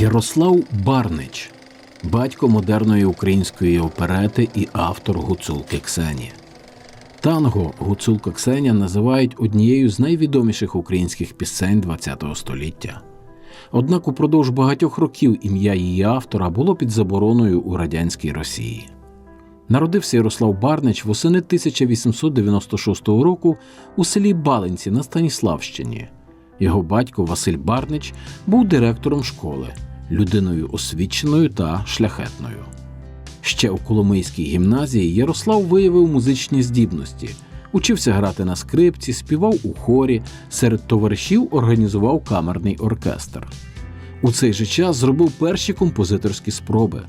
Ярослав Барнич, батько модерної української оперети і автор гуцулки Ксені. Танго гуцулка Ксеня називають однією з найвідоміших українських пісень ХХ століття. Однак упродовж багатьох років ім'я її автора було під забороною у радянській Росії. Народився Ярослав Барнич восени 1896 року у селі Баленці на Станіславщині. Його батько Василь Барнич був директором школи, людиною освіченою та шляхетною. Ще у Коломийській гімназії Ярослав виявив музичні здібності, учився грати на скрипці, співав у хорі, серед товаришів організував камерний оркестр. У цей же час зробив перші композиторські спроби.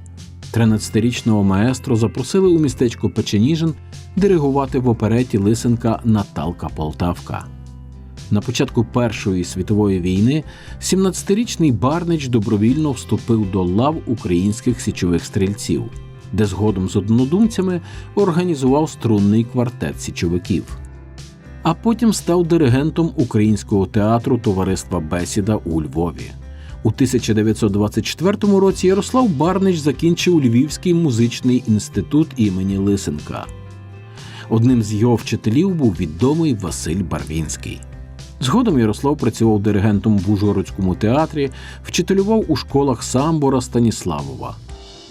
13-річного маестро запросили у містечко Печеніжин диригувати в опереті Лисенка Наталка Полтавка. На початку Першої світової війни 17-річний Барнич добровільно вступив до лав українських січових стрільців, де згодом з однодумцями організував струнний квартет січовиків. А потім став диригентом українського театру Товариства Бесіда у Львові. У 1924 році Ярослав Барнич закінчив Львівський музичний інститут імені Лисенка. Одним з його вчителів був відомий Василь Барвінський. Згодом Ярослав працював диригентом в Ужгородському театрі, вчителював у школах Самбора Станіславова.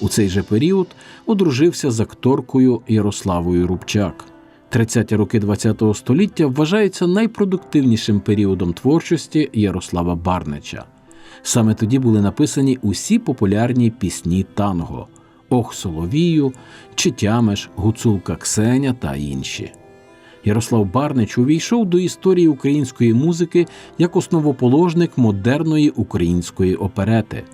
У цей же період одружився з акторкою Ярославою Рубчак. 30-ті роки ХХ століття вважаються найпродуктивнішим періодом творчості Ярослава Барнича. Саме тоді були написані усі популярні пісні танго Ох Соловію, Читямеш, Гуцулка Ксеня та інші. Ярослав Барнич увійшов до історії української музики як основоположник модерної української оперети.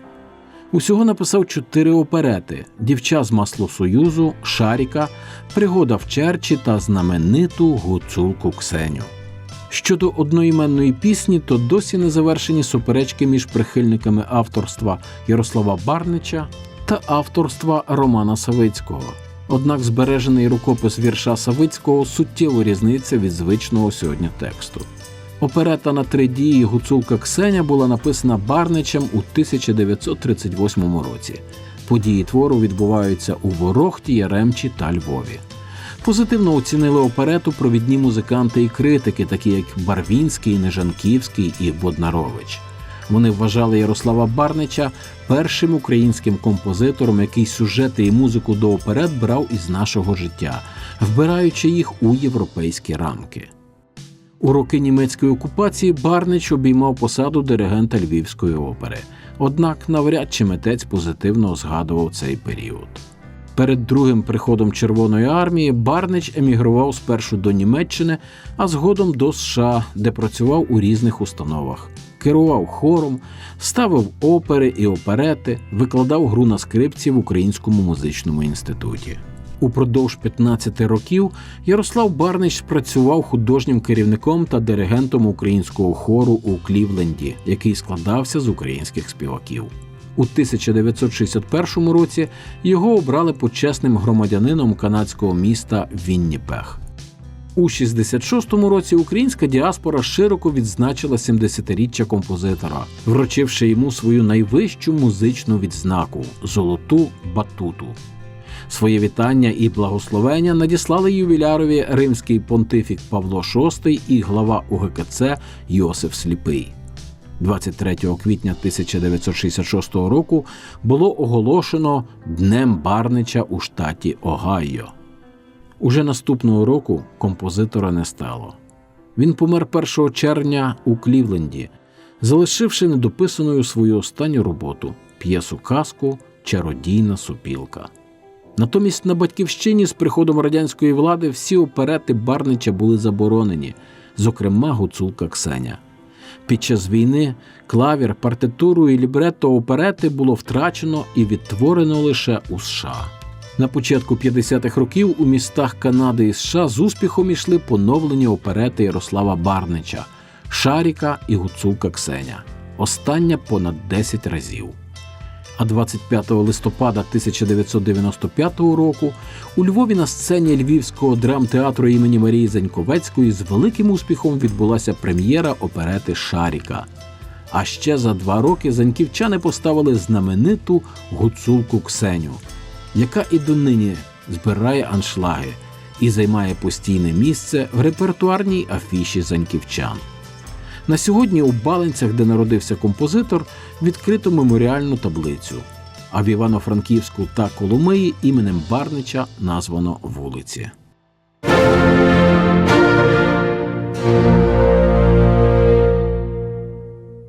Усього написав чотири оперети: Дівча з масло Союзу, Шаріка, Пригода в Черчі та знамениту гуцулку Ксеню. Щодо одноіменної пісні, то досі не завершені суперечки між прихильниками авторства Ярослава Барнича та авторства Романа Савицького. Однак збережений рукопис вірша Савицького суттєво різниця від звичного сьогодні тексту. Оперета на три дії Гуцулка Ксеня була написана Барничем у 1938 році. Події твору відбуваються у Ворохті, Яремчі та Львові. Позитивно оцінили оперету провідні музиканти і критики, такі як Барвінський, Нежанківський і Боднарович. Вони вважали Ярослава Барнича першим українським композитором, який сюжети і музику до оперет брав із нашого життя, вбираючи їх у європейські рамки. У роки німецької окупації Барнич обіймав посаду диригента Львівської опери, однак навряд чи митець позитивно згадував цей період. Перед другим приходом Червоної армії Барнич емігрував спершу до Німеччини, а згодом до США, де працював у різних установах. Керував хором, ставив опери і оперети, викладав гру на скрипці в Українському музичному інституті. Упродовж 15 років Ярослав Барнич працював художнім керівником та диригентом українського хору у Клівленді, який складався з українських співаків. У 1961 році його обрали почесним громадянином канадського міста Вінніпех. У 66-му році українська діаспора широко відзначила 70-річчя композитора, вручивши йому свою найвищу музичну відзнаку золоту батуту. Своє вітання і благословення надіслали ювілярові римський понтифік Павло VI і глава УГКЦ Йосиф Сліпий. 23 квітня 1966 року було оголошено Днем Барнича у штаті Огайо. Уже наступного року композитора не стало. Він помер 1 червня у Клівленді, залишивши недописаною свою останню роботу п'єсу казку Чародійна супілка. Натомість на батьківщині з приходом радянської влади всі оперети Барнича були заборонені, зокрема гуцулка Ксеня. Під час війни клавір, партитуру і лібретто оперети було втрачено і відтворено лише у США. На початку 50-х років у містах Канади і США з успіхом ішли поновлені оперети Ярослава Барнича, Шаріка і Гуцулка Ксеня. Остання понад 10 разів. А 25 листопада 1995 року у Львові на сцені Львівського драмтеатру імені Марії Заньковецької з великим успіхом відбулася прем'єра оперети Шаріка. А ще за два роки заньківчани поставили знамениту гуцулку Ксеню, яка і донині збирає аншлаги і займає постійне місце в репертуарній афіші заньківчан. На сьогодні у Баленцях, де народився композитор, відкрито меморіальну таблицю. А в Івано-Франківську та Коломиї іменем Барнича названо вулиці.